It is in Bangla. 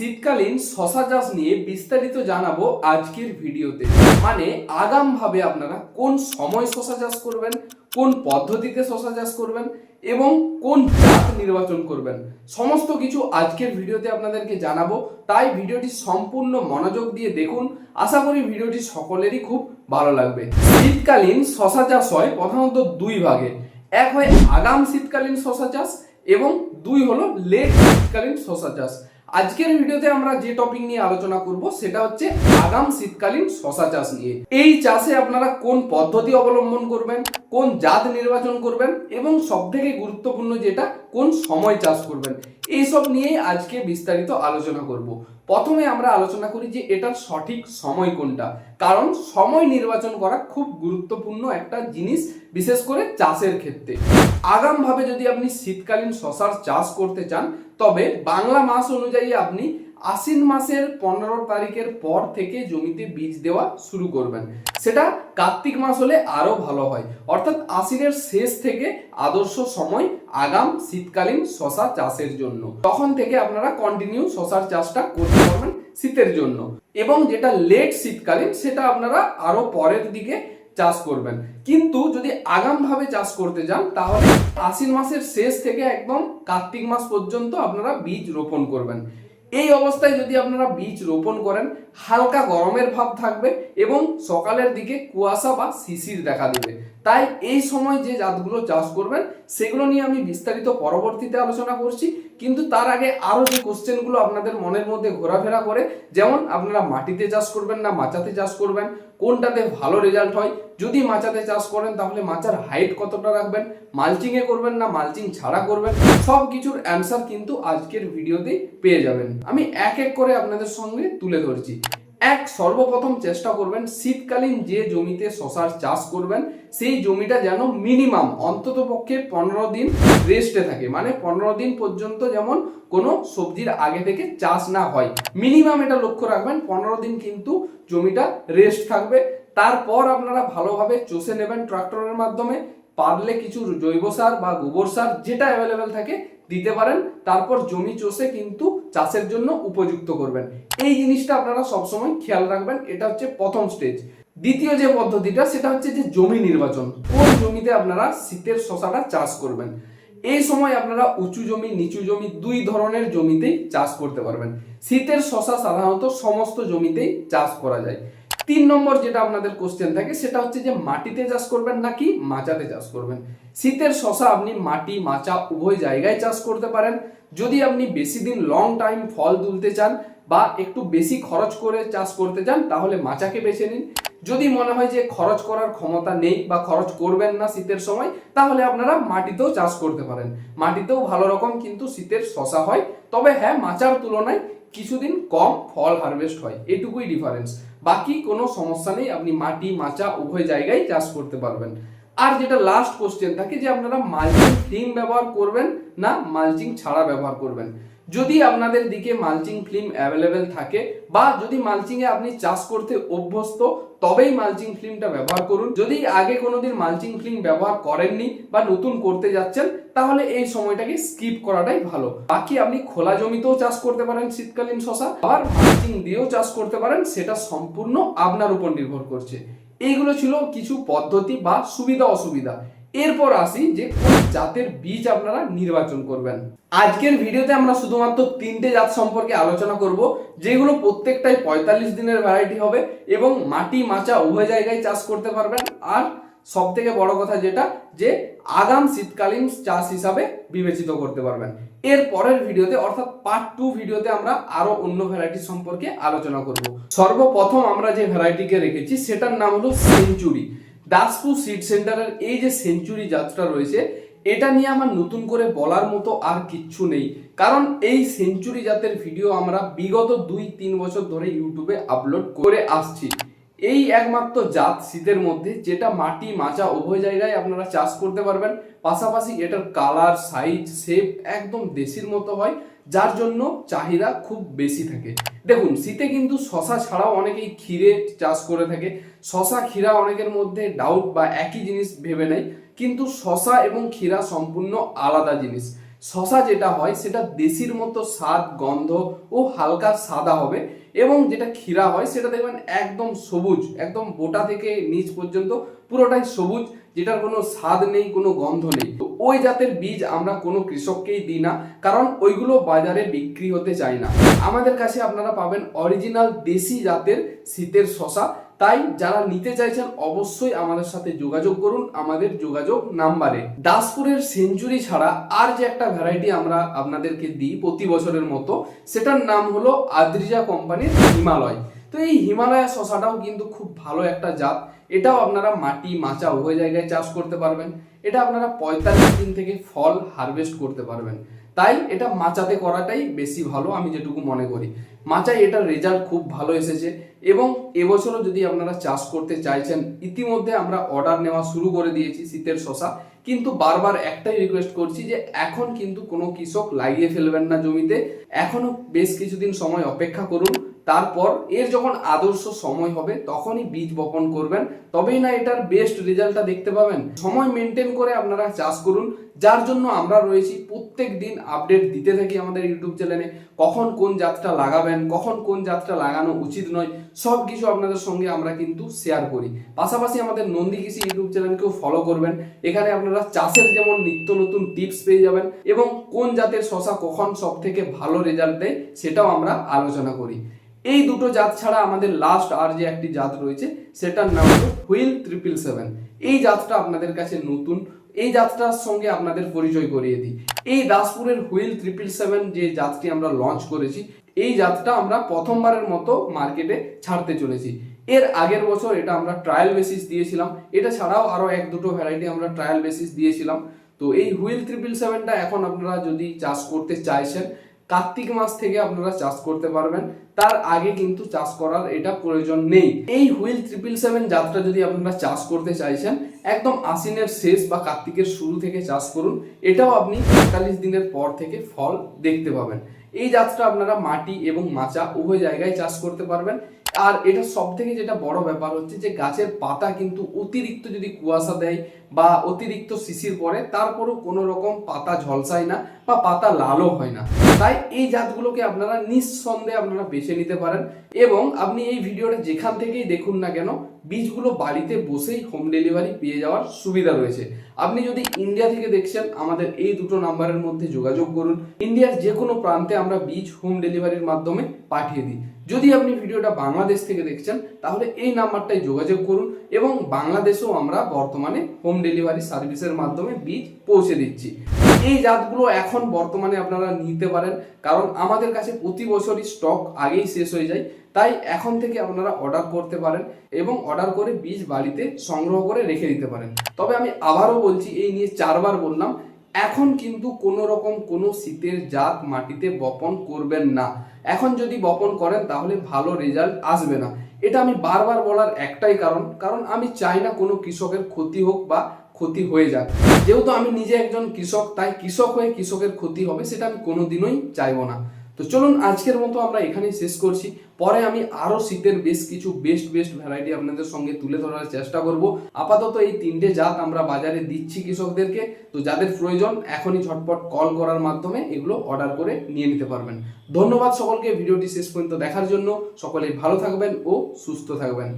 শীতকালীন শশা চাষ নিয়ে বিস্তারিত জানাব আজকের ভিডিওতে। মানে আগাম ভাবে আপনারা কোন সময় শশা চাষ করবেন, কোন পদ্ধতিতে শশা চাষ করবেন এবং কোন জাত নির্বাচন করবেন, সমস্ত কিছু আজকের ভিডিওতে আপনাদেরকে জানাব। তাই ভিডিওটি সম্পূর্ণ মনোযোগ দিয়ে দেখুন। আশা করি ভিডিওটি সকলেরই খুব ভালো লাগবে। শীতকালীন শশা চাষ হয় প্রধানত দুই ভাগে। এক হয় আগাম শীতকালীন শশা চাষ এবং দুই হলো লেট শীতকালীন শশা চাষ। আজকের ভিডিওতে আমরা যে টপিক নিয়ে আলোচনা করব, সেটা হচ্ছে আগাম শীতকালীন শশা চাষ নিয়ে। এই চাষে আপনারা কোন পদ্ধতি অবলম্বন করবেন, কোন জাত নির্বাচন করবেন এবং সবথেকে গুরুত্বপূর্ণ যেটা, কোন সময় চাষ করবেন। এইসব নিয়েই আজকে বিস্তারিত আলোচনা করব। প্রথমে আমরা আলোচনা করি যে এটার সঠিক সময় কোনটা। কারণ সময় নির্বাচন করা খুব গুরুত্বপূর্ণ একটা জিনিস, বিশেষ করে চাষের ক্ষেত্রে। আগামভাবে যদি আপনি শীতকালীন শশার চাষ করতে চান, তবে বাংলা মাস অনুযায়ী আপনি আশ্বিন মাসের পনেরো তারিখের পর থেকে জমিতে বীজ দেওয়া শুরু করবেন। সেটা কার্তিক মাস হলে আরও ভালো হয়। অর্থাৎ আশ্বিনের শেষ থেকে আদর্শ সময় আগাম শীতকালীন শশা চাষের জন্য। তখন থেকে আপনারা কন্টিনিউ শশার চাষটা করতে পারবেন শীতের জন্য। এবং যেটা লেট শীতকালীন, সেটা আপনারা আরও পরের দিকে চাষ করবেন। কিন্তু যদি আগামভাবে চাষ করতে যান, তাহলে আশ্বিন মাসের শেষ থেকে একদম কার্তিক মাস পর্যন্ত আপনারা বীজ রোপণ করবেন। এই অবস্থায় যদি আপনারা বীজ রোপণ করেন, হালকা গরমের ভাব থাকবে এবং সকালের দিকে কুয়াশা বা শিশির দেখা দেবে। তাই এই সময় যে জাতগুলো চাষ করবেন, সেগুলো নিয়ে আমি বিস্তারিত পরবর্তীতে আলোচনা করছি। কিন্তু তার আগে আরও যে কোশ্চেনগুলো আপনাদের মনের মধ্যে ঘোরাফেরা করে, যেমন আপনারা মাটিতে চাষ করবেন না মাচাতে চাষ করবেন, কোনটাতে ভালো রেজাল্ট হয় যদি মাচাতে চাষ করেন, তাহলে মাচার হাইট কতটা রাখবেন? মালচিংয়ে করবেন না মালচিং ছাড়া করবেন? সব কিছুর অ্যান্সার কিন্তু আজকের ভিডিওতেই পেয়ে যাবেন। আমি এক এক করে আপনাদের সঙ্গে তুলে ধরছি। এক, সর্বপ্রথম চেষ্টা করবেন শীতকালীন যে জমিতে শশার চাষ করবেন, সেই জমিটা যেন মিনিমাম অন্তত পক্ষে পনেরো দিন রেস্টে থাকে। মানে পনেরো দিন পর্যন্ত যেমন কোনো সবজির আগে থেকে চাষ না হয়। মিনিমাম এটা লক্ষ্য রাখবেন, পনেরো দিন কিন্তু জমিটা রেস্ট থাকবে। তারপর আপনারা ভালোভাবে চষে নেবেন ট্রাক্টরের মাধ্যমে। পারলে কিছু জৈব সার বা গোবর সার যেটা অ্যাভেলেবেল থাকে দিতে পারেন। তারপর জমি চষে কিন্তু চাষের জন্য উপযুক্ত করবেন। এই জিনিসটা আপনারা সবসময় খেয়াল রাখবেন, এটা হচ্ছে প্রথম স্টেজ দ্বিতীয় যে পদ্ধতিটা, সেটা হচ্ছে যে জমি নির্বাচন। কোন জমিতে আপনারা শীতের শশাটা চাষ করবেন? এই সময় আপনারা উঁচু জমি, নিচু জমি, দুই ধরনের জমিতেই চাষ করতে পারবেন। শীতের শশা সাধারণত সমস্ত জমিতেই চাষ করা যায়। তিন নম্বর যেটা আপনাদের কোশ্চেন থাকে, সেটা হচ্ছে যে মাটিতে চাষ করবেন নাকি মাচাতে চাষ করবেন? শীতের শশা আপনি মাটি, মাচা উভয় জায়গায় চাষ করতে পারেন। যদি আপনি বেশি দিন লং টাইম ফল তুলতে চান বা একটু বেশি খরচ করে চাষ করতে চান, তাহলে মাচাকে বেছে নিন। যদি মনে হয় যে খরচ করার ক্ষমতা নেই বা খরচ করবেন না শীতের সময়, তাহলে আপনারা মাটিতেও চাষ করতে পারেন। মাটিতেও ভালো রকম কিন্তু শীতের শশা হয়। তবে হ্যাঁ মাচার তুলনায় কিছুদিন কম ফল হারভেস্ট হয়। এটুকুই ডিফারেন্স বাকি কোনো সমস্যা নেই, আপনি মাটি, মাচা উভয় জায়গায় চাষ করতে পারবেন। আর যেটা লাস্ট কোশ্চেন থাকে যে আপনারা মালচিং ফিল্ম ব্যবহার করবেন না মালচিং ছাড়া ব্যবহার করবেন। যদি আপনাদের দিকে মালচিং ফিল্ম অ্যাভেলেবেল থাকে বা যদি মালচিংয়ে আপনি চাষ করতে অভ্যস্ত, তবেই মালচিং ফিল্মটা ব্যবহার করুন। যদি আগে কোনোদিন মালচিং ফিল্ম ব্যবহার করেননি বা নতুন করতে যাচ্ছেন, তাহলে এই সময়টাকে স্কিপ করাটাই ভালো। বাকি আপনি খোলা জমিতেও চাষ করতে পারেন শীতকালীন শশা, আবার মালচিং দিয়েও চাষ করতে পারেন, সেটা সম্পূর্ণ আপনার উপর নির্ভর করছে। এইগুলো ছিল কিছু পদ্ধতি বা সুবিধা অসুবিধা এরপর আসি যে কোন জাতের বীজ আপনারা নির্বাচন করবেন। আজকের ভিডিওতে আমরা শুধুমাত্র তিনটে জাত সম্পর্কে আলোচনা করব, যেগুলো প্রত্যেকটাই পঁয়তাল্লিশ দিনের ভ্যারাইটি হবে এবং মাটি মাচা উভয় জায়গায় চাষ করতে পারবেন। আর সব থেকে বড় কথা যেটা, যে আগাম শীতকালীন চাষ হিসাবে বিবেচিত করতে পারবেন। এর পরের ভিডিওতে, অর্থাৎ পার্ট টু ভিডিওতে আমরা আরও অন্য ভ্যারাইটি সম্পর্কে আলোচনা করব। সর্বপ্রথম আমরা যে ভ্যারাইটিকে রেখেছি, সেটার নাম হলো সেঞ্চুরি দাসপুর সিট সেন্টারের এই যে সেঞ্চুরি যাত্রা রয়েছে, এটা নিয়ে আমার নতুন করে বলার মতো আর কিচ্ছু নেই। কারণ এই সেঞ্চুরি জাতের ভিডিও আমরা বিগত দুই তিন বছর ধরে ইউটিউবে আপলোড করে আসছি। এই একমাত্র জাত শীতের মধ্যে যেটা মাটি মাচা উভয় জায়গায় আপনারা চাষ করতে পারবেন। পাশাপাশি এটার কালার, সাইজ শেপ একদম দেশির মতো হয়, যার জন্য চাহিদা খুব বেশি থাকে। দেখুন, শীতে কিন্তু শশা ছাড়াও অনেকেই ক্ষীরে চাষ করে থাকে। শশা, ক্ষীরা অনেকের মধ্যে ডাউট বা একই জিনিস ভেবে নেয়, কিন্তু শশা এবং ক্ষীরা সম্পূর্ণ আলাদা জিনিস। শশা যেটা হয়, সেটা দেশির মতো স্বাদ, গন্ধ ও হালকা সাদা হবে। এবং যেটা ক্ষীরা হয় সেটা দেখবেন একদম সবুজ, একদম বোটা থেকে নিচ পর্যন্ত পুরোটাই সবুজ, যেটার কোনো স্বাদ নেই, কোনো গন্ধ নেই। তো ওই জাতের বীজ আমরা কোনো কৃষককেই দিই না, কারণ ওইগুলো বাজারে বিক্রি হতে চায় না। আমাদের কাছে আপনারা পাবেন অরিজিনাল দেশি জাতের শীতের শশা তাই যারা নিতে চাইছেন অবশ্যই আমাদের সাথে যোগাযোগ করুন, আমাদের যোগাযোগ নাম্বারে। দাসপুরের সেঞ্চুরি ছাড়া আর যে একটা ভ্যারাইটি আমরা আপনাদেরকে দিই প্রতি বছরের মতো, সেটার নাম হলো আদ্রিজা কোম্পানির হিমালয়। তো এই হিমালয়া শশাটাও কিন্তু খুব ভালো একটা জাত। এটাও আপনারা মাটি মাচা উভয় জায়গায় চাষ করতে পারবেন। এটা আপনারা পঁয়তাল্লিশ দিন থেকে ফল হারভেস্ট করতে পারবেন। তাই এটা মাচাতে করাটাই বেশি ভালো, আমি যেটুকু মনে করি। মাচায় এটার রেজাল্ট খুব ভালো এসেছে এবং এবছরও যদি আপনারা চাষ করতে চাইছেন, ইতিমধ্যে আমরা অর্ডার নেওয়া শুরু করে দিয়েছি শীতের শশা। কিন্তু বারবার একটাই রিকোয়েস্ট করছি যে এখন কিন্তু কোনো কৃষক লাগিয়ে ফেলবেন না জমিতে। এখনও বেশ কিছুদিন সময় অপেক্ষা করুন। তারপর এর যখন আদর্শ সময় হবে, তখনই বীজ বপন করবেন। তবেই না এটার বেস্ট রেজাল্টটা দেখতে পাবেন। সময় মেনটেন করে আপনারা চাষ করুন। যার জন্য আমরা রয়েছি প্রত্যেক দিন আপডেট দিতে থাকি আমাদের ইউটিউব চ্যানেলে। কখন কোন জাতটা লাগাবেন, কখন কোন জাতটা লাগানো উচিত নয় সব কিছু আপনাদের সঙ্গে আমরা কিন্তু শেয়ার করি। পাশাপাশি আমাদের নন্দী কৃষি ইউটিউব চ্যানেলকেও ফলো করবেন। এখানে আপনারা চাষের যেমন নিত্য নতুন টিপস পেয়ে যাবেন এবং কোন জাতের শশা কখন সব থেকে ভালো রেজাল্ট দেয়, সেটাও আমরা আলোচনা করি। এই দুটো জাত ছাড়া আমাদের লাস্ট আর যে একটি জাত রয়েছে, সেটার নাম হলো হুইল ট্রিপল সেভেন। এই জাতটা আপনাদের কাছে নতুন। এই জাতটার সঙ্গে আপনাদের পরিচয় করিয়ে দিই। এই দাসপুরের হুইল ট্রিপল সেভেন যে জাতটি আমরা লঞ্চ করেছি, এই জাতটা আমরা প্রথমবারের মতো মার্কেটে ছাড়তে চলেছি। এর আগের বছর এটা আমরা ট্রায়াল বেসিস দিয়েছিলাম। এটা ছাড়াও আরও এক দুটো ভ্যারাইটি আমরা ট্রায়াল বেসিস দিয়েছিলাম। তো এই হুইল ট্রিপল সেভেনটা এখন আপনারা যদি চাষ করতে চাইছেন, কার্তিক মাস থেকে আপনারা চাষ করতে পারবেন। তার আগে কিন্তু চাষ করার এটা প্রয়োজন নেই। এই হুইল ট্রিপল সেভেন যাত্রা যদি আপনারা চাষ করতে চাইছেন, একদম আশ্বিনের শেষ বা কার্তিকের শুরু থেকে চাষ করুন। এটাও আপনি পঁয়তাল্লিশ দিনের পর থেকে ফল দেখতে পাবেন। এই যাত্রা আপনারা মাটি এবং মাচা উভয় জায়গায় চাষ করতে পারবেন। আর এটা সব থেকে যেটা বড় ব্যাপার হচ্ছে যে গাছের পাতা কিন্তু অতিরিক্ত যদি কুয়াশা দেয় বা অতিরিক্ত শিশির পরে তারপরও কোনো রকম পাতা ঝলসায় না বা পাতা লালও হয় না। তাই এই জাতগুলোকে আপনারা নিঃসন্দেহে আপনারা বেছে নিতে পারেন এবং আপনি এই ভিডিওটা যেখান থেকেই দেখুন না কেন বীজগুলো বাড়িতে বসেই হোম ডেলিভারি পেয়ে যাওয়ার সুবিধা রয়েছে। আপনি যদি ইন্ডিয়া থেকে দেখছেন, আমাদের এই দুটো নাম্বারের মধ্যে যোগাযোগ করুন। ইন্ডিয়ার যে কোনো প্রান্তে আমরা বীজ হোম ডেলিভারির মাধ্যমে পাঠিয়ে দিই। যদি আপনি ভিডিওটা বাংলাদেশ থেকে দেখছেন, তাহলে এই নাম্বারটায় যোগাযোগ করুন এবং বাংলাদেশেও আমরা বর্তমানে হোম ডেলিভারি সার্ভিসের মাধ্যমে বীজ পৌঁছে দিচ্ছি। এই জাতগুলো এখন বর্তমানে আপনারা নিতে পারেন। কারণ আমাদের কাছে প্রতি বছরই স্টক আগেই শেষ হয়ে যায়। তাই এখন থেকে আপনারা অর্ডার করতে পারেন এবং অর্ডার করে বীজ বাড়িতে সংগ্রহ করে রেখে দিতে পারেন। তবে আমি আবারও বলছি, এই নিয়ে চারবার বললাম, এখন কিন্তু কোনো রকম কোনো শীতের জাত মাটিতে বপন করবেন না। এখন যদি বপন করেন, তাহলে ভালো রেজাল্ট আসবে না। এটা আমি বারবার বলার একটাই কারণ। কারণ আমি চাই না কোনো কৃষকের ক্ষতি হোক বা ক্ষতি হয়ে যাক। যেহেতু আমি নিজে একজন কৃষক, তাই কৃষক হয়ে কৃষকের ক্ষতি হবে, সেটা আমি কোনোদিনই চাইব না। তো চলুন, আজকের মতো আমরা এখানেই শেষ করছি। পরে আমি আরও শীতের বেশ কিছু বেস্ট বেস্ট ভ্যারাইটি আপনাদের সঙ্গে তুলে ধরার চেষ্টা করব। আপাতত এই তিনটে জাত আমরা বাজারে দিচ্ছি কৃষকদেরকে। তো যাদের প্রয়োজন, এখনই ঝটপট কল করার মাধ্যমে এগুলো অর্ডার করে নিয়ে নিতে পারবেন। ধন্যবাদ সকলকে, ভিডিওটি শেষ পর্যন্ত দেখার জন্য। সকলে ভালো থাকবেন ও সুস্থ থাকবেন।